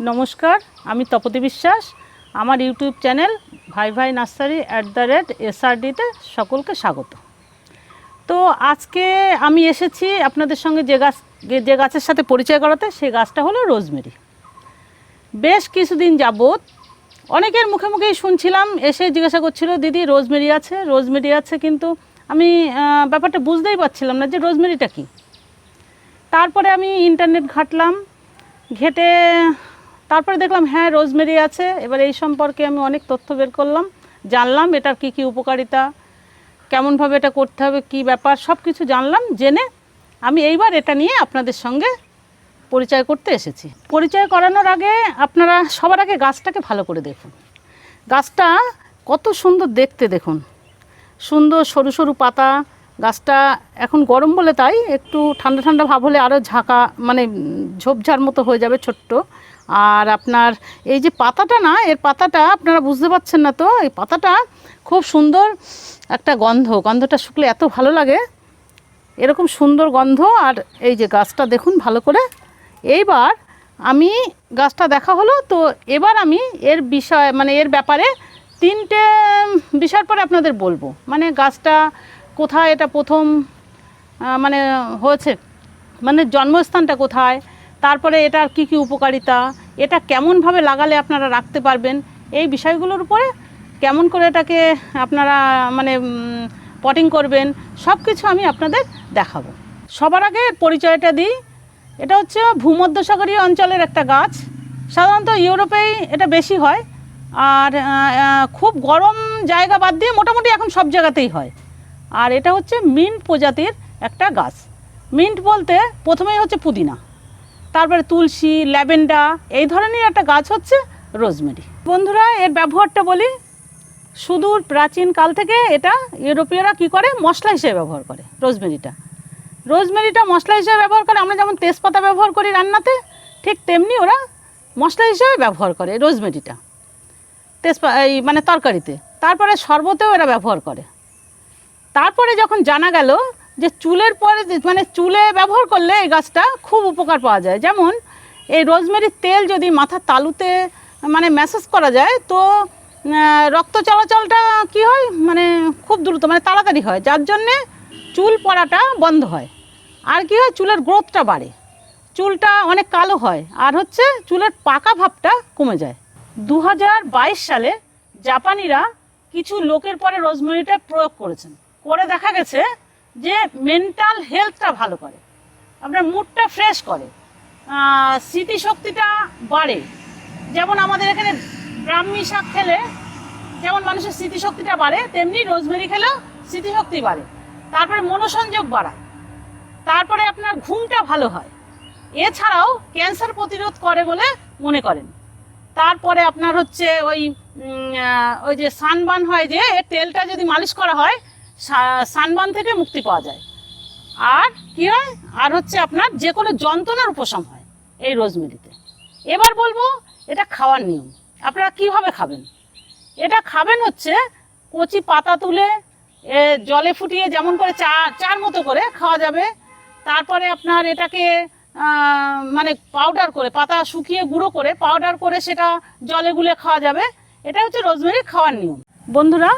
নমস্কার, আমি তপতি বিশ্বাস। আমার ইউটিউব চ্যানেল ভাই ভাই নার্সারি অ্যাট দ্য রেট এসআরডিতে সকলকে স্বাগত। তো আজকে আমি এসেছি আপনাদের সঙ্গে যে গাছ, যে গাছের সাথে পরিচয় করাতে, সেই গাছটা হলো রোজমেরি। বেশ কিছুদিন যাবৎ অনেকের মুখে মুখেই শুনছিলাম, এসে জিজ্ঞাসা করছিল, দিদি, রোজমেরি আছে? রোজমেরি আছে, কিন্তু আমি ব্যাপারটা বুঝতেই পারছিলাম না যে রোজমেরিটা কী? তারপরে আমি ইন্টারনেট ঘাটলাম, ঘেটে তারপরে দেখলাম হ্যাঁ রোজমেরি আছে। এবার এই সম্পর্কে আমি অনেক তথ্য বের করলাম, জানলাম এটার কি কি উপকারিতা, কেমনভাবে এটা করতে হবে, কি ব্যাপার সব কিছু জানলাম, জেনে আমি এইবার এটা নিয়ে আপনাদের সঙ্গে পরিচয় করতে এসেছি। পরিচয় করানোর আগে আপনারা সবার আগে গাছটাকে ভালো করে দেখুন। গাছটা কত সুন্দর দেখতে দেখুন। সুন্দর সরু সরু পাতা, গাছটা এখন গরম বলে তাই একটু ঠান্ডা ঠান্ডা ভাব হলে আরও ঝাঁকা মানে ঝোপঝাড় মতো হয়ে যাবে ছোট্ট। আর আপনার এই যে পাতাটা না, এর পাতাটা আপনারা বুঝতে পারছেন না তো, এই পাতাটা খুব সুন্দর একটা গন্ধ, গন্ধটা শুকলে এত ভালো লাগে। এরকম সুন্দর গন্ধ, আর এই যে গাছটা দেখুন ভালো করে। এইবার আমি গাছটা দেখা হলো, তো এবার আমি এর বিষয় মানে এর ব্যাপারে তিনটে বিষয়ের পরে আপনাদের বলব। মানে গাছটা কোথায়, এটা প্রথম মানে হয়েছে মানে জন্মস্থানটা কোথায় তারপরে এটার কি কি উপকারিতা? এটা কেমনভাবে লাগালে আপনারা রাখতে পারবেন? এই বিষয়গুলোর উপরে কেমন করে এটাকে আপনারা মানে পটিং করবেন সব কিছু আমি আপনাদের দেখাবো। সবার আগে পরিচয়টা দিই। এটা হচ্ছে ভূমধ্যসাগরীয় অঞ্চলের একটা গাছ। সাধারণত ইউরোপেই এটা বেশি হয়। আর খুব গরম জায়গা বাদ দিয়ে মোটামুটি এখন সব জায়গাতেই হয়। আর এটা হচ্ছে মিন্ট প্রজাতির একটা গাছ। মিন্ট বলতে প্রথমেই হচ্ছে পুদিনা। তারপরে তুলসী ল্যাভেন্ডা এই ধরনের একটা গাছ হচ্ছে রোজমেরি। বন্ধুরা, এর ব্যবহারটা বলি সুদূর প্রাচীন কাল থেকে এটা ইউরোপীয়রা কি করে? মশলা হিসেবে ব্যবহার করে, রোজমেরিটা। রোজমেরিটা মশলা হিসেবে ব্যবহার করে, আমরা যেমন তেজপাতা ব্যবহার করি রান্নাতে, ঠিক তেমনি ওরা মশলা হিসেবে ব্যবহার করে রোজমেরিটা। তেজপা, এই মানে তরকারিতে। তারপরে শরবতেও এরা ব্যবহার করে। তারপরে যখন জানা গেল যে চুলের পরে মানে চুলে ব্যবহার করলে এই গাছটা খুব উপকার পাওয়া যায়। যেমন এই রোজমেরির তেল যদি মাথার তালুতে মানে ম্যাসেজ করা যায়, তো রক্ত চলাচলটা কি হয়? মানে খুব দ্রুত মানে তাড়াতাড়ি হয়, যার জন্যে চুল পড়াটা বন্ধ হয়। আর কি হয়? চুলের গ্রোথটা বাড়ে। চুলটা অনেক কালো হয়, আর হচ্ছে চুলের পাকা ভাবটা কমে যায়। দু হাজার বাইশ সালে জাপানিরা কিছু লোকের পরে রোজমেরিটা প্রয়োগ করেছেন। করে দেখা গেছে যে মেন্টাল হেলথটা ভালো করে। আপনার মুডটা ফ্রেশ করে। স্মৃতিশক্তিটা বাড়ে। যেমন আমাদের এখানে ব্রাহ্মী শাক খেলে, যেমন মানুষের স্মৃতিশক্তিটা বাড়ে, তেমনি রোজমেরি খেলেও স্মৃতিশক্তি বাড়ে। তারপরে মনোসংযোগ বাড়ায়। তারপরে আপনার ঘুমটা ভালো হয়। এছাড়াও ক্যান্সার প্রতিরোধ করে বলে মনে করেন। তারপরে আপনার হচ্ছে ওই ওই যে সানবান হয় যে তেলটা যদি মালিশ করা হয় সানবান থেকে মুক্তি পাওয়া যায়। আর কি হয়? আর হচ্ছে আপনার যে কোনো যন্ত্রণার উপশম হয় এই রোজমেরিতে। এবার বলব, এটা খাওয়ার নিয়ম। আপনারা কীভাবে খাবেন? এটা খাবেন হচ্ছে কচি পাতা তুলে জলে ফুটিয়ে যেমন করে চা, চার মতো করে খাওয়া যাবে। তারপরে আপনার এটাকে মানে পাউডার করে, পাতা শুকিয়ে গুঁড়ো করে পাউডার করে সেটা জলে গুলে খাওয়া যাবে। এটা হচ্ছে রোজমেরি খাওয়ার নিয়ম। বন্ধুরা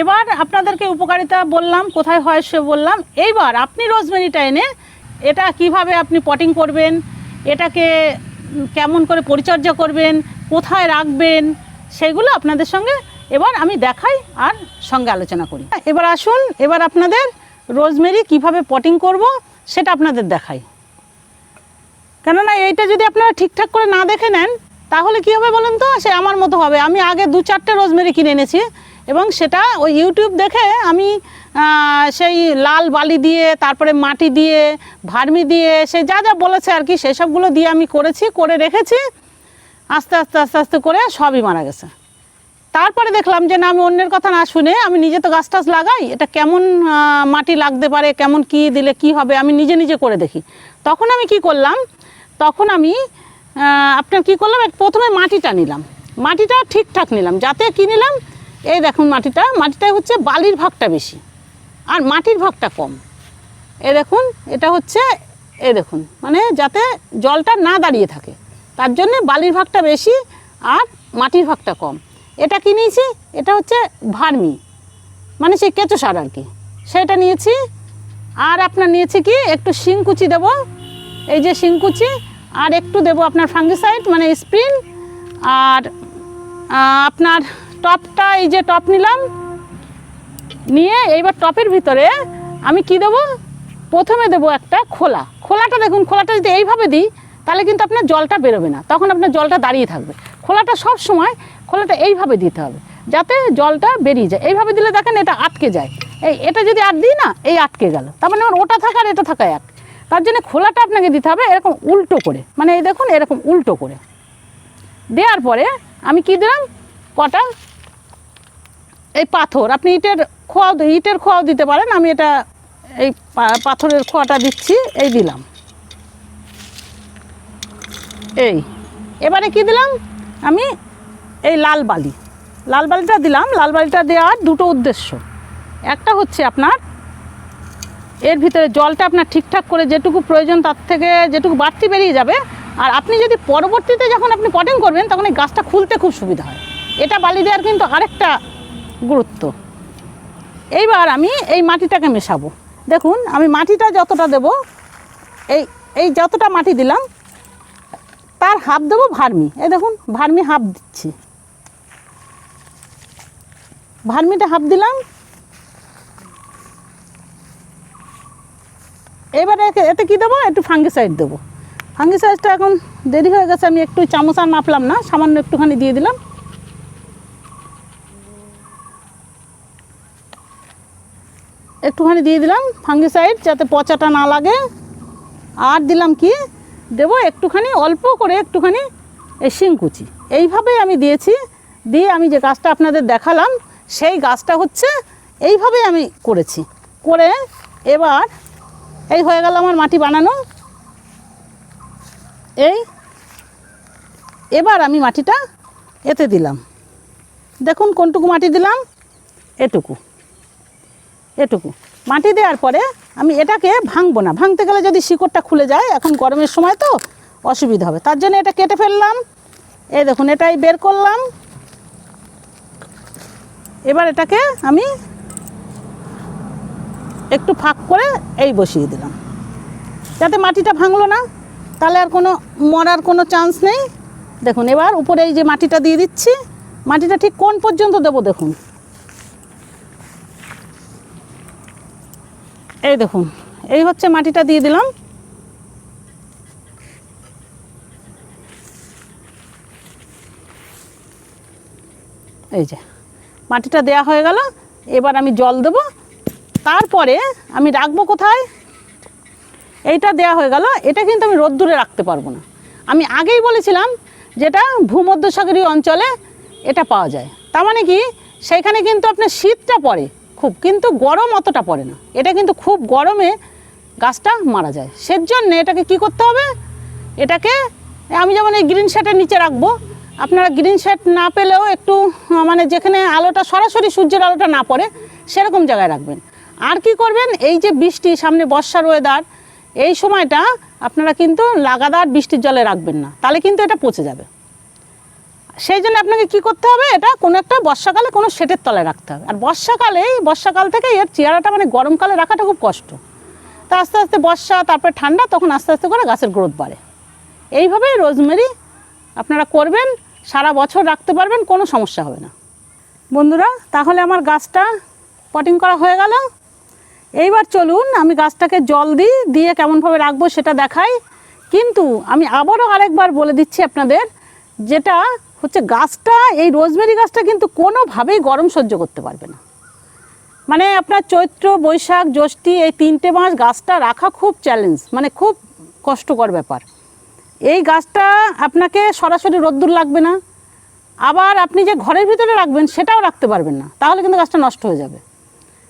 এবার আপনাদেরকে উপকারিতা বললাম, কোথায় হয় সে বললাম। এইবার আপনি রোজমেরিটা এনে এটা কীভাবে আপনি পটিং করবেন, এটাকে কেমন করে পরিচর্যা করবেন, কোথায় রাখবেন, সেগুলো আপনাদের সঙ্গে এবার আমি দেখাই আর সঙ্গে আলোচনা করি। এবার আসুন, এবার আপনাদের রোজমেরি কীভাবে পটিং করব সেটা আপনাদের দেখাই। কেননা এইটা যদি আপনারা ঠিকঠাক করে না দেখে নেন, তাহলে কী হবে বলুন তো? সে আমার মতো হবে। আমি আগে দু চারটে রোজমেরি কিনে এনেছি। এবং সেটা ওই ইউটিউব দেখে আমি সেই লাল বালি দিয়ে, তারপরে মাটি দিয়ে, ভার্মি দিয়ে, সে যা যা বলেছে আর কি সেসবগুলো দিয়ে আমি করেছি, করে রেখেছি। আস্তে আস্তে আস্তে আস্তে করে সবই মারা গেছে। তারপরে দেখলাম যে না, আমি অন্যের কথা না শুনে আমি নিজে তো গাছ টাছ লাগাই, এটা কেমন মাটি লাগতে পারে, কেমন কি দিলে কি হবে, আমি নিজে নিজে করে দেখি। তখন আমি কি করলাম, তখন আমি আপনার কি করলাম প্রথমে মাটিটা নিলাম। মাটিটা ঠিকঠাক নিলাম, যাতে কি নিলাম এই দেখুন মাটিটা মাটিটা হচ্ছে বালির ভাগটা বেশি, আর মাটির ভাগটা কম। এ দেখুন, এটা হচ্ছে, এ দেখুন মানে যাতে জলটা না দাঁড়িয়ে থাকে, তার জন্যে বালির ভাগটা বেশি আর মাটির ভাগটা কম। এটা কি নিয়েছি? এটা হচ্ছে ভার্মি মানে সেই কেঁচো সার আর কি। সেটা নিয়েছি, আর আপনার নিয়েছি কি, একটু শিংকুচি দেবো। এই যে শিংকুচি, আর একটু দেবো আপনার ফাঙ্গিসাইড মানে স্প্রিন, আর আপনার টপটা এই যে টপ নিলাম, নিয়ে এইবার টপের ভিতরে আমি কি দেবো? প্রথমে দেবো একটা খোলা। খোলাটা দেখুন, খোলাটা যদি এইভাবে দিই, তাহলে কিন্তু আপনার জলটা বেরোবে না। তখন আপনার জলটা দাঁড়িয়ে থাকবে। খোলাটা সব সময় খোলাটা এইভাবে দিতে হবে, যাতে জলটা বেরিয়ে যায়। এইভাবে দিলে দেখেন এটা আটকে যায়। এই এটা যদি আর দিই না, এই আটকে গেল। তার মানে আমার ওটা থাকা আর এটা থাকা এক। তার জন্য খোলাটা আপনাকে দিতে হবে এরকম উল্টো করে। মানে এই দেখুন, এরকম উল্টো করে। দেওয়ার পরে আমি কি দিলাম? কটা? এই পাথর, আপনি ইটের খোয়াও দি- ইটের খোয়াও দিতে পারেন, আমি এটা এই পাথরের খোয়াটা দিচ্ছি, এই দিলাম। এই, এবারে কি দিলাম? আমি এই লাল বালি। লাল বালিটা দিলাম, লাল বালিটা দেওয়ার দুটো উদ্দেশ্য। একটা হচ্ছে আপনার, এর ভিতরে জলটা আপনার ঠিকঠাক করে যেটুকু প্রয়োজন তার থেকে যেটুকু বাড়তি বেরিয়ে যাবে, আর আপনি যদি পরবর্তীতে যখন আপনি পটিং করবেন, তখন এই গাছটা খুলতে খুব সুবিধা হয়। এটা বালি দেওয়ার কিন্তু আরেকটা গুরুত্ব। এইবার আমি এই মাটিটাকে মেশাবো। দেখুন, আমি মাটিটা যতটা দেব, এই এই যতটা মাটি দিলাম, তার হাফ দেবো ভার্মি। এই দেখুন, ভার্মি হাফ দিচ্ছি। ভার্মিটা হাফ দিলাম। এবারে এতে কী দেবো? একটু ফাঙ্গিসাইড দেবো। ফাঙ্গিসাইডটা এখন দেরি হয়ে গেছে, আমি একটু চামচ মাপলাম না, সামান্য একটুখানি দিয়ে দিলাম। একটুখানি দিয়ে দিলাম ফাঙ্গিসাইড যাতে পচাটা না লাগে। আর দিলাম কি? দেবো একটুখানি, অল্প করে একটুখানি এই শিংকুচি। এইভাবেই আমি দিয়েছি। দিয়ে আমি যে গাছটা আপনাদের দেখালাম, সেই গাছটা হচ্ছে এইভাবেই আমি করেছি। করে এবার এই হয়ে গেল আমার মাটি বানানো। এই এবার আমি মাটিটা এতে দিলাম। দেখুন কোনটুকু মাটি দিলাম? এটুকু। এটুকু। মাটি দেওয়ার পরে আমি এটাকে ভাঙবো না। ভাঙতে গেলে যদি শিকড়টা খুলে যায়, এখন গরমের সময় তো অসুবিধা হবে। তার জন্য এটা কেটে ফেললাম। এই দেখুন, এটাই বের করলাম। এবার এটাকে আমি একটু ফাঁক করে এই বসিয়ে দিলাম। যাতে মাটিটা ভাঙলো না, তাহলে আর কোনো মরার কোনো চান্স নেই। দেখুন, এবার উপরে এই যে মাটিটা দিয়ে দিচ্ছি, মাটিটা ঠিক কোন পর্যন্ত দেবো দেখুন। এই দেখুন, এই হচ্ছে মাটিটা দিয়ে দিলাম। এই যে, মাটিটা দেয়া হয়ে গেল, এবার আমি জল দেব। তারপরে আমি রাখব কোথায়? এইটা দেয়া হয়ে গেল, এটা কিন্তু আমি রোদ্দুরে রাখতে পারব না। আমি আগেই বলেছিলাম যেটা ভূমধ্যসাগরীয় অঞ্চলে এটা পাওয়া যায়। তার মানে কি? সেইখানে কিন্তু আপনার শীতটা পড়ে। খুব, কিন্তু গরম অতটা পড়ে না। এটা কিন্তু খুব গরমে গাছটা মারা যায়। সেজন্য এটাকে কি করতে হবে? এটাকে, আমি যেমন এই গ্রিন শেডের নিচে রাখব, আপনারা গ্রিন শেড না পেলেও একটু মানে যেখানে আলোটা, সরাসরি সূর্যের আলোটা না পড়ে, সেরকম জায়গায় রাখবেন। আর কি করবেন? এই যে বৃষ্টি, সামনে বর্ষার ওয়েদার এই সময়টা আপনারা কিন্তু লাগাতার বৃষ্টির জলে রাখবেন না। তাহলে কিন্তু এটা পচে যাবে। সেই জন্য আপনাকে কি করতে হবে? এটা কোনো একটা বর্ষাকালে কোনো শেটের তলায় রাখতে হবে। আর বর্ষাকালেই, বর্ষাকাল থেকে এর চেয়ারাটা মানে গরমকালে রাখাটা খুব কষ্ট। তা আস্তে আস্তে বর্ষা, তারপরে ঠান্ডা, তখন আস্তে আস্তে করে গাছের গ্রোথ বাড়ে। এইভাবেই রোজমেরি আপনারা করবেন, সারা বছর রাখতে পারবেন, কোনো সমস্যা হবে না। বন্ধুরা, তাহলে আমার গাছটা পটিং করা হয়ে গেল। এইবার চলুন, আমি গাছটাকে জল দিই, দিয়ে কেমনভাবে রাখব সেটা দেখাই। কিন্তু আমি আবারও আরেকবার বলে দিচ্ছি আপনাদের, যেটা হচ্ছে গাছটা, এই রোজমেরি গাছটা কিন্তু কোনোভাবেই গরম সহ্য করতে পারবে না। মানে আপনার চৈত্র, বৈশাখ, জ্যৈষ্ঠী এই তিনটে মাস গাছটা রাখা খুব চ্যালেঞ্জ মানে খুব কষ্টকর ব্যাপার। এই গাছটা আপনাকে সরাসরি রোদ্দুর লাগবে না, আবার আপনি যে ঘরের ভিতরে রাখবেন সেটাও রাখতে পারবেন না, তাহলে কিন্তু গাছটা নষ্ট হয়ে যাবে।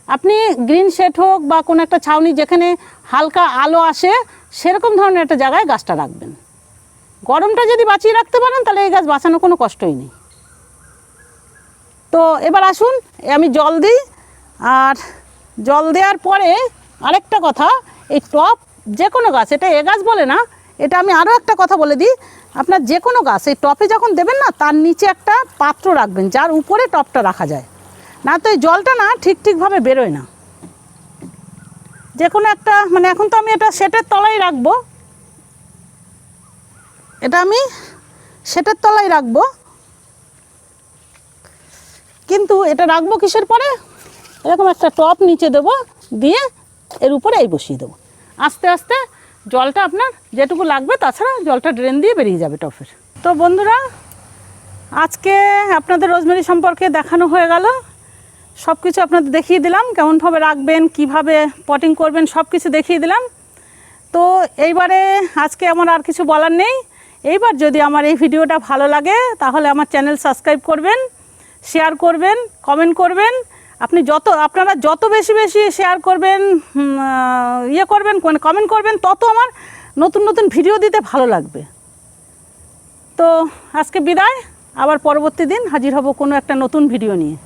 আপনি গ্রিন শেড হোক বা কোনো একটা ছাউনি যেখানে হালকা আলো আসে, সেরকম ধরনের একটা জায়গায় গাছটা রাখবেন। গরমটা যদি বাঁচিয়ে রাখতে পারেন, তাহলে এই গাছ বাঁচানো কোনো কষ্টই নেই। তো এবার আসুন, আমি জল দিই, আর জল দেওয়ার পরে আরেকটা কথা, এই টপ যে কোনো গাছ, এটা এ গাছ বলে না, এটা আমি আরও একটা কথা বলে দিই, আপনার যে কোনো গাছ, এই টপে যখন দেবেন না, তার নিচে একটা পাত্র রাখবেন, যার উপরে টপটা রাখা যায়। না তো এই জলটা না ঠিক ঠিকভাবে বেরোয় না। যে কোনো একটা মানে এখন তো আমি এটা সেটের তলায় রাখব এটা আমি সেটের তলায় রাখব। কিন্তু এটা রাখব কিসের পরে? এরকম একটা টপ নিচে দেবো, দিয়ে এর উপরে এই বসিয়ে দেবো। আস্তে আস্তে জলটা আপনার যেটুকু লাগবে, তাছাড়া জলটা ড্রেন দিয়ে বেরিয়ে যাবে টপের। তো বন্ধুরা, আজকে আপনাদের রোজমেরি সম্পর্কে দেখানো হয়ে গেল। সব কিছু আপনাদের দেখিয়ে দিলাম, কেমনভাবে রাখবেন, কীভাবে পটিং করবেন সব কিছু দেখিয়ে দিলাম। তো এইবারে আজকে আমার আর কিছু বলার নেই। এইবার যদি আমার এই ভিডিওটা ভালো লাগে, তাহলে আমার চ্যানেল সাবস্ক্রাইব করবেন শেয়ার করবেন কমেন্ট করবেন। আপনি যত, আপনারা যত বেশি বেশি শেয়ার করবেন ইয়ে করবেন মানে কমেন্ট করবেন, তত আমার নতুন নতুন ভিডিও দিতে ভালো লাগবে। তো আজকে বিদায়, আবার পরবর্তী দিন হাজির হব কোনো একটা নতুন ভিডিও নিয়ে।